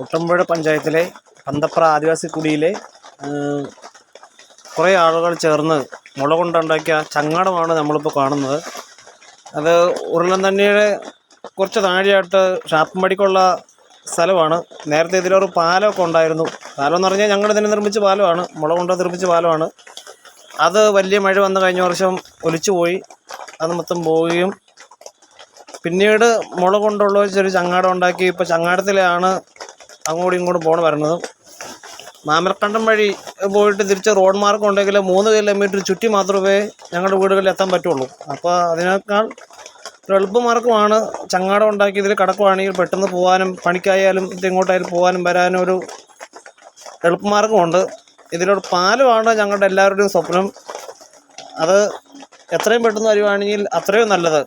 കുട്ടമ്പുഴ പഞ്ചായത്തിലെ പന്തപ്ര ആദിവാസി കുടിയിലെ കുറേ ആളുകൾ ചേർന്ന് മുള കൊണ്ടുണ്ടാക്കിയ ചങ്ങാടമാണ് നമ്മളിപ്പോൾ കാണുന്നത്. അത് ഉരുളൻ തന്നെയുടെ കുറച്ച് താഴെയായിട്ട് ഷാപ്പുംപടിക്കുള്ള സ്ഥലമാണ്. നേരത്തെ ഇതിലൊരു പാലമൊക്കെ ഉണ്ടായിരുന്നു. പാലം എന്ന് പറഞ്ഞാൽ ഞങ്ങൾ ഇതിനെ നിർമ്മിച്ച പാലമാണ്. മുള കൊണ്ട് നിർമ്മിച്ച പാലമാണ്. അത് വലിയ മഴ വന്ന് കഴിഞ്ഞ വർഷം ഒലിച്ചു പോയി. അത് മൊത്തം പോവുകയും പിന്നീട് മുള കൊണ്ടുള്ള ചെറിയ ചങ്ങാടം ഉണ്ടാക്കി. ഇപ്പോൾ ചങ്ങാടത്തിലാണ് അങ്ങോട്ടും ഇങ്ങോട്ടും പോകണം വരണത്. മാമലക്കണ്ടം വഴി പോയിട്ട് തിരിച്ച് റോഡ് മാർഗം ഉണ്ടെങ്കിൽ മൂന്ന് കിലോമീറ്റർ ചുറ്റി മാത്രമേ ഞങ്ങളുടെ വീടുകളിൽ എത്താൻ പറ്റുള്ളൂ. അപ്പോൾ അതിനേക്കാൾ ഒരു എളുപ്പമാർഗമാണ് ചങ്ങാടം ഉണ്ടാക്കി ഇതിൽ കിടക്കുവാണെങ്കിൽ പെട്ടെന്ന് പോകാനും പണിക്കായാലും ഇങ്ങോട്ടായാലും പോകാനും വരാനും ഒരു എളുപ്പമാർഗമുണ്ട് ഇതിലൊരു പാലമാണ് ഞങ്ങളുടെ എല്ലാവരുടെയും സ്വപ്നം. അത് എത്രയും പെട്ടെന്ന് വരുവാണെങ്കിൽ അത്രയും നല്ലത്.